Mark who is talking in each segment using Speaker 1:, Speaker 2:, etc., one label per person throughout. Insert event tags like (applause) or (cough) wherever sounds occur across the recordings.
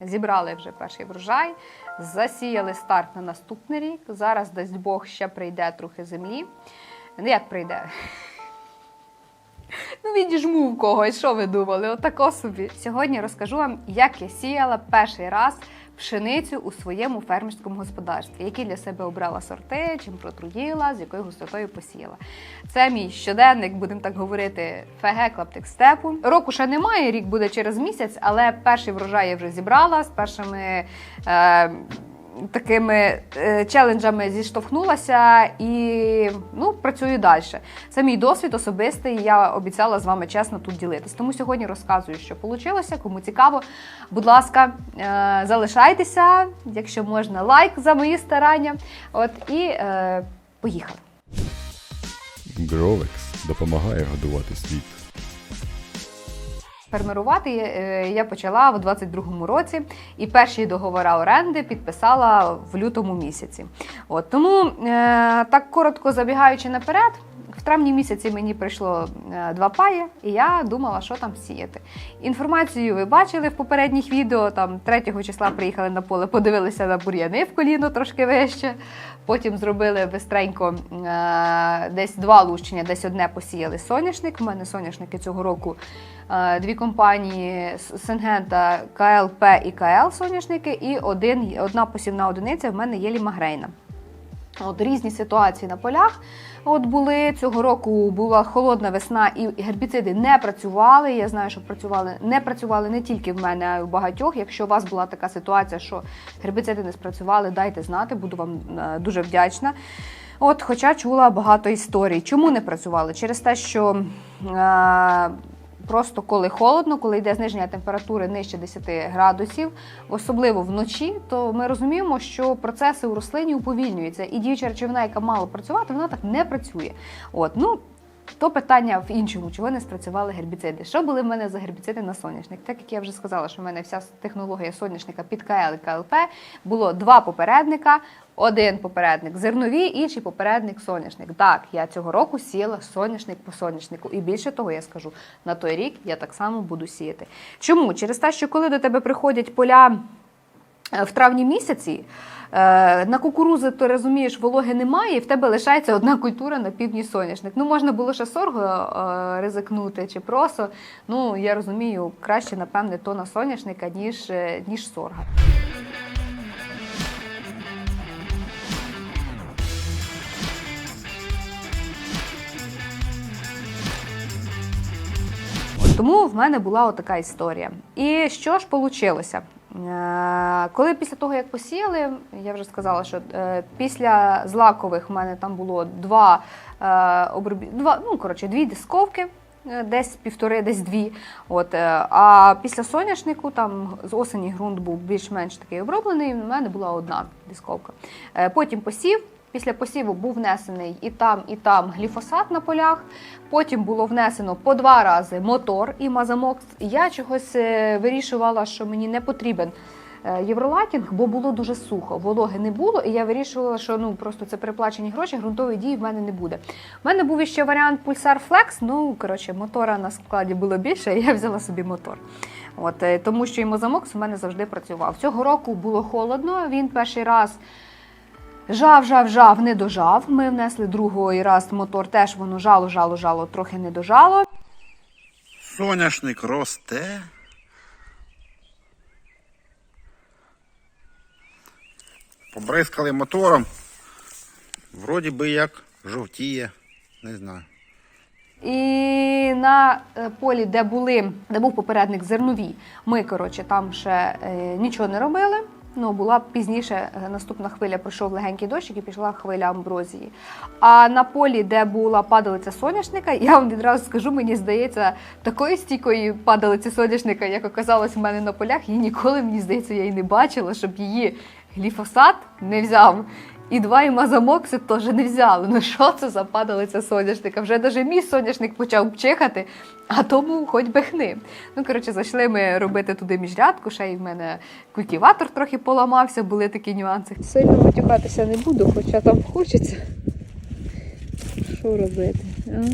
Speaker 1: Зібрали вже перший врожай, засіяли старт на наступний рік. Зараз, дасть Бог, ще прийде трохи землі. Ну, як прийде? (laughs) Ну, відіжму в когось, що ви думали? Отако собі. Сьогодні розкажу вам, як я сіяла перший раз пшеницю у своєму фермерському господарстві, які для себе обрала сорти, чим протруїла, з якою густотою посіяла. Це мій щоденник, будемо так говорити, ФГ клаптик степу. Року ще немає, рік буде через місяць, але перший врожай я вже зібрала з першими. Е, Такими е, челенджами зіштовхнулася і ну, працюю далі. Це мій досвід особистий. Я обіцяла з вами чесно тут ділитись. Тому сьогодні розказую, що вийшло. Кому цікаво, будь ласка, е, залишайтеся, якщо можна, лайк за мої старання. От і е, поїхали.
Speaker 2: Гровекс допомагає годувати світ.
Speaker 1: Фермерувати е, я почала в 22-му році, і перші договори оренди підписала в лютому місяці. От тому е, так коротко забігаючи наперед. В травні місяці мені прийшло е, два паї, і я думала, що там сіяти. Інформацію ви бачили в попередніх відео. Там 3 числа приїхали на поле, подивилися на бур'яни в коліно трошки вище. Потім зробили бистренько е, десь два лущення, десь одне посіяли соняшник. У мене соняшники цього року е, дві компанії С- Сингента КЛП і КЛ соняшники, і один, одна посівна одиниця в мене є лімагрейна. От різні ситуації на полях. От були цього року була холодна весна, і гербіциди не працювали. Я знаю, що працювали не працювали не тільки в мене, а й у багатьох. Якщо у вас була така ситуація, що гербіциди не спрацювали, дайте знати, буду вам е, дуже вдячна. От, хоча чула багато історій. Чому не працювали? Через те, що е, просто коли холодно, коли йде зниження температури нижче 10 градусів, особливо вночі, то ми розуміємо, що процеси у рослині уповільнюються, і діюча речовина, яка мала працювати, вона так не працює. От, ну, то питання в іншому, чого не спрацювали гербіциди. Що були в мене за гербіциди на соняшник? Так як я вже сказала, що в мене вся технологія соняшника під КЛ і КЛП було два попередника. Один попередник зернові, інший попередник соняшник. Так, я цього року сіяла соняшник по соняшнику. І більше того, я скажу, на той рік я так само буду сіяти. Чому? Через те, що коли до тебе приходять поля в травні місяці, е, на кукурузи, ти розумієш, вологи немає, і в тебе лишається одна культура на півдні соняшник. Ну, можна було ще сорго е, ризикнути чи просо. Ну, я розумію, краще, напевне, то на соняшника, ніж, е, ніж сорга. Тому в мене була отака історія. І що ж вийшло? Коли після того, як посіяли, я вже сказала, що е, після злакових в мене там було два, е, обробі... два ну, коротше, дві дисковки, е, десь півтори, десь дві. От, е, а після соняшнику там з осені ґрунт був більш-менш такий оброблений, в мене була одна дисковка. Е, Потім посів. Після посіву був внесений і там, і там гліфосат на полях. Потім було внесено по два рази мотор і мазамокс. Я чогось е, вирішувала, що мені не потрібен е, євролатінг, бо було дуже сухо. Вологи не було, і я вирішувала, що ну просто це переплачені гроші, ґрунтової дії в мене не буде. У мене був ще варіант Pulsar Flex, ну коротше, мотора на складі було більше, і (laughs) я взяла собі мотор. От, е, тому що і мазамокс у мене завжди працював. Цього року було холодно. Він перший раз. Жав, жав, жав, не дожав. Ми внесли другий раз мотор, теж воно жало, жало, жало, трохи не дожало.
Speaker 3: Соняшник росте. Побризкали мотором. Вроді би як жовтіє. Не знаю.
Speaker 1: І на е, полі, де були, де був попередник зернові, ми коротше там ще е, нічого не робили. Ну, була пізніше е, наступна хвиля, пройшов легенький дощик і пішла хвиля амброзії. А на полі, де була падалиця соняшника, (laughs) я вам відразу скажу, мені здається, такої стійкої падалиці соняшника, як оказалось в мене на полях, її ніколи, мені здається, я і не бачила, щоб її гліфосат не взяв. І два імазамокси теж не взяли. Ну що це за падалиця соняшника? Вже навіть мій соняшник почав чихати, а тому хоч би хни. Ну, коротше, зайшли ми робити туди міжрядку, ще й в мене культиватор трохи поламався, були такі нюанси. Сильно матюкатися не буду, хоча там хочеться. Що робити? А?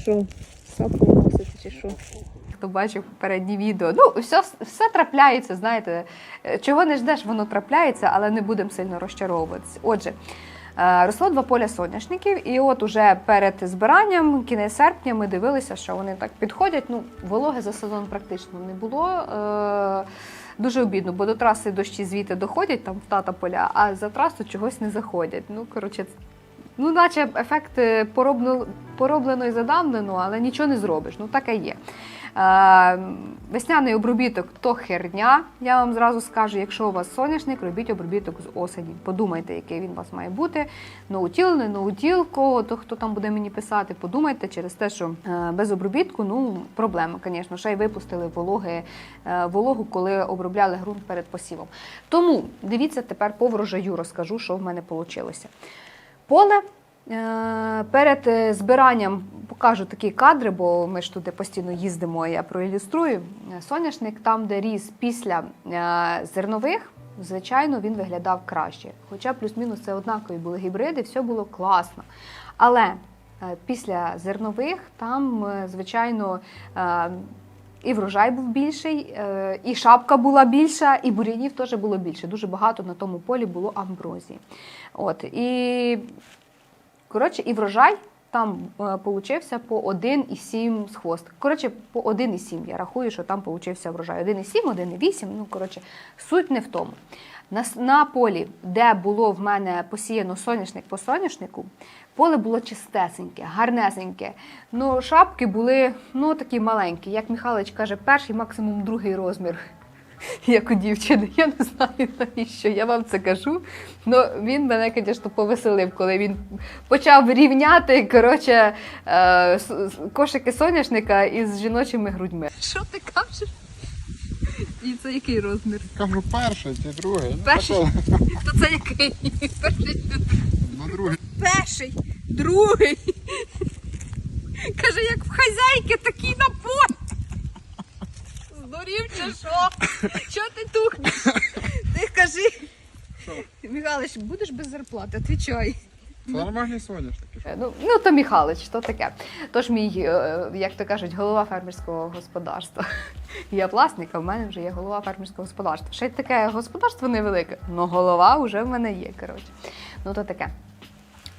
Speaker 1: Що? Сапу вносити чи що? Хто бачив попередні відео. Ну, все, все трапляється, знаєте, Е, чого не ждеш, воно трапляється, але не будемо сильно розчаровуватися. Отже, е, росло два поля соняшників, і от уже перед збиранням, кінець серпня, ми дивилися, що вони так підходять. Ну, вологи за сезон практично не було. Е, Дуже обідно, бо до траси дощі звідти доходять там в тата поля, а за трасу чогось не заходять. Ну, коротше, ну, наче ефект пороблено, пороблено і задавнено, але нічого не зробиш. Ну, таке є. Е, весняний обробіток то херня, я вам зразу скажу. Якщо у вас соняшник, робіть обробіток з осені. Подумайте, який він у вас має бути. Ноутіл, не ноутіл, кого то хто там буде мені писати. Подумайте через те, що е, без обробітку ну проблема, звісно. Ще й випустили вологи, е, вологу, коли обробляли ґрунт перед посівом. Тому дивіться тепер по врожаю, розкажу, що в мене вийшло. Поле перед збиранням покажу такі кадри, бо ми ж туди постійно їздимо, я проілюструю. Соняшник там, де ріс після е, зернових, звичайно, він виглядав краще. Хоча плюс-мінус це однакові були гібриди, все було класно. Але е, після зернових там, е, звичайно, і врожай був більший, і шапка була більша, і бур'янів теж було більше. Дуже багато на тому полі було амброзії. От, і, коротше, і врожай там е, получився по 1,7 з хвост. Коротше, по 1,7 я рахую, що там получився врожай. 1,7, 1,8, ну, коротше, суть не в тому. На, на полі, де було в мене посіяно соняшник по соняшнику, поле було чистесеньке, гарнесеньке. Ну, шапки були ну, такі маленькі. Як Михайлович каже, перший, максимум другий розмір. Як у дівчини, я не знаю навіщо я вам це кажу. Ну він мене, звісно, повеселив, коли він почав рівняти коротше, е, кошики соняшника із жіночими грудьми. Що ти кажеш? І це який розмір?
Speaker 3: Кажу перший, це другий.
Speaker 1: Перший? (laughs) То це який? Перший,
Speaker 3: На другий.
Speaker 1: перший, другий. Каже, як в хазяйки такий напор. Здурів чи що? Що ти тухнеш? Ти кажи. Михайлович, будеш без зарплати, отвічай.
Speaker 3: Нормальний соняшник.
Speaker 1: Е, Ну, ну то Михайлович, то таке. Тож мій, е, як то кажуть, голова фермерського господарства. Я власник, а в мене вже є голова фермерського господарства. Ще й таке господарство невелике, але голова вже в мене є. Коротше. Ну то таке.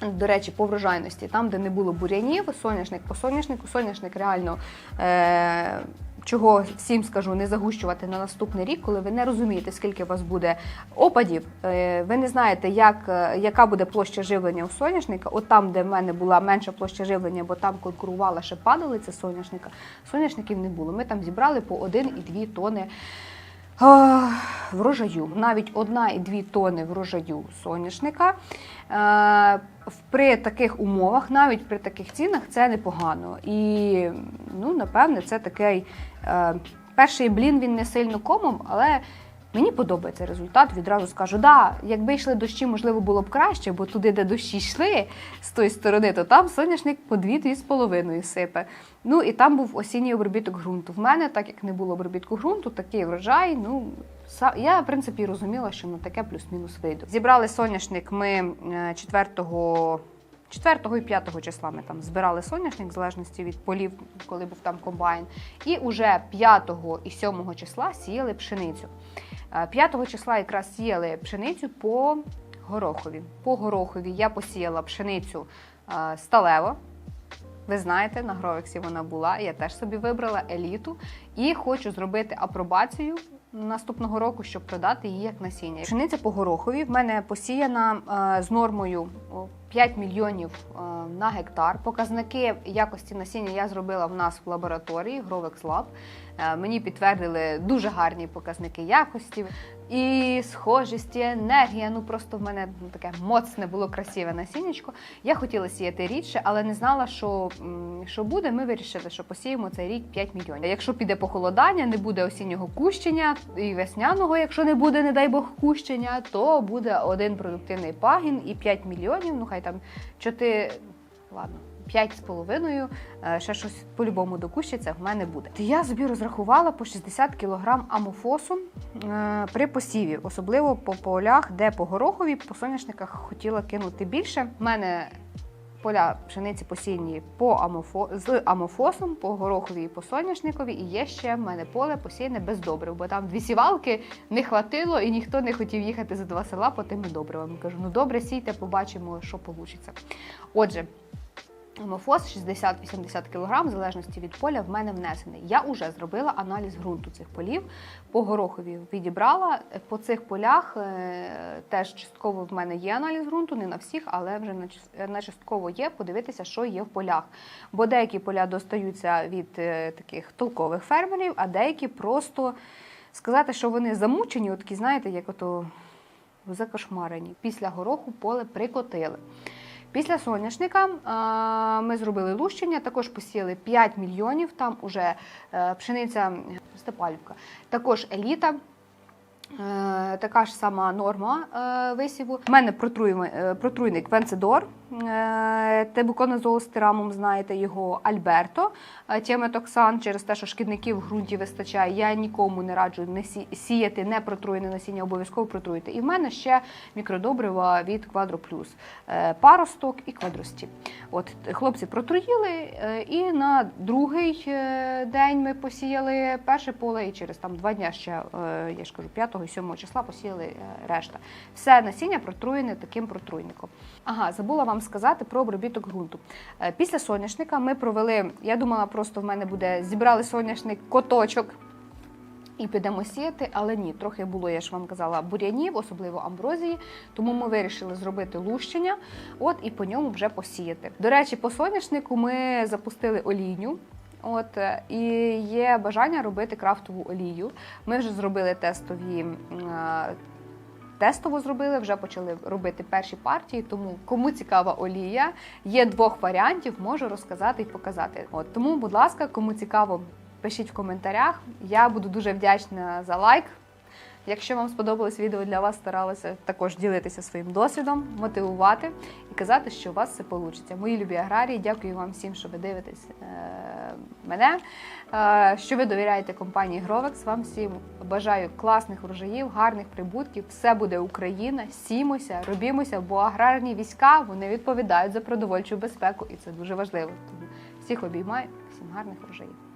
Speaker 1: До речі, по врожайності, там, де не було бур'янів, соняшник по соняшнику, соняшник реально. Е- Чого всім скажу, не загущувати на наступний рік, коли ви не розумієте, скільки у вас буде опадів. е, Ви не знаєте, як, е, яка буде площа живлення у соняшника. От там, де в мене була менша площа живлення, бо там конкурувала ще падалиця соняшника, соняшників не було. Ми там зібрали по 1,2 тони е, врожаю. Навіть одна і дві тони врожаю соняшника. При таких умовах, навіть при таких цінах, це непогано. І ну, напевне, це такий е, перший блін він не сильно комом, але мені подобається результат. Відразу скажу, да, якби йшли дощі, можливо, було б краще, бо туди, де дощі йшли з тої сторони, то там соняшник по 2-2,5 сипе. Ну і там був осінній обробіток ґрунту. В мене, так як не було обробітку ґрунту, такий врожай. Ну я в принципі розуміла, що на таке плюс-мінус вийду. Зібрали соняшник ми е, 4 4 і 5 числа ми там збирали соняшник, в залежності від полів, коли був там комбайн. І уже 5 і 7 числа сіяли пшеницю. Е, 5 числа якраз сіяли пшеницю по горохові. По горохові я посіяла пшеницю е, сталево. Ви знаєте, на Гровексі вона була. Я теж собі вибрала еліту і хочу зробити апробацію наступного року, щоб продати її як насіння. Пшениця по горохові в мене посіяна е, з нормою о, 5 мільйонів е, на гектар. Показники якості насіння я зробила в нас в лабораторії Grovex Lab. Е, Мені підтвердили дуже гарні показники якості і схожість, і енергія. Ну просто в мене ну, таке моцне було красиве насіннячко. Я хотіла сіяти рідше, але не знала, що, що буде. Ми вирішили, що посіємо цей рік 5 мільйонів. Якщо піде похолодання, не буде осіннього кущення і весняного, якщо не буде, не дай Бог, кущення, то буде один продуктивний пагін і 5 мільйонів. Ну хай там 4, ладно. П'ять з половиною, е, ще щось по-любому докущиться, в мене буде. Я собі розрахувала по 60 кг амофосу е, при посіві, особливо по полях, де по горохові, по соняшниках хотіла кинути більше. У мене поля пшениці посіяні по амофо... з амофосом, по горохові і по соняшникові. І є ще в мене поле посіяне без добрив, бо там дві сівалки не хватило, і ніхто не хотів їхати за два села по тими добривами. Кажу, ну добре, сійте, побачимо, що вийде. Отже. Амофос 60-80 кг, в залежності від поля, в мене внесений. Я вже зробила аналіз ґрунту цих полів. По горохові відібрала. По цих полях е, теж частково в мене є аналіз ґрунту, не на всіх, але вже на частково є. Подивитися, що є в полях. Бо деякі поля достаються від е, таких толкових фермерів, а деякі просто сказати, що вони замучені, от такі, знаєте, як ото закошмарені. Після гороху поле прикотили. Після соняшника ми зробили лущення, також посіяли 5 мільйонів. Там уже е, пшениця Степалівка, також еліта. Е, Така ж сама норма е, висіву. У мене е, протруйник Венцедор, е, тебуконазол з тирамом, знаєте його Альберто, е, тіаметоксан через те, що шкідників в ґрунті вистачає. Я нікому не раджу не сіяти не протруєне насіння, обов'язково протруйте. І в мене ще мікродобрива від Квадро Плюс, е, паросток і квадрості. От хлопці протруїли, е, і на другий е, день ми посіяли перше поле, і через там два дня ще, е, я ж кажу, 5 і 7 числа посіяли е, решта. Все насіння протруєне таким протруйником. Ага, забула вам сказати про обробіток ґрунту. Е, Після соняшника ми провели, я думала, просто в мене буде зібрали соняшник коточок. І підемо сіяти, але ні, трохи було, я ж вам казала, бур'янів, особливо амброзії. Тому ми вирішили зробити лущення, от і по ньому вже посіяти. До речі, по соняшнику ми запустили олійню. От е, і є бажання робити крафтову олію. Ми вже зробили тестові. Тестово зробили, вже почали робити перші партії. Тому кому цікава олія, є двох варіантів, можу розказати і показати. От тому, будь ласка, кому цікаво, пишіть в коментарях. Я буду дуже вдячна за лайк. Якщо вам сподобалось відео для вас, старалася також ділитися своїм досвідом, мотивувати і казати, що у вас все вийде. Мої любі аграрії, дякую вам всім, що ви дивитесь е, мене, е, що ви довіряєте компанії Гровекс. Вам всім бажаю класних врожаїв, гарних прибутків. Все буде Україна. Сімося, робімося, бо аграрні війська вони відповідають за продовольчу безпеку, і це дуже важливо. Тому всіх обіймаю, всім гарних врожаїв.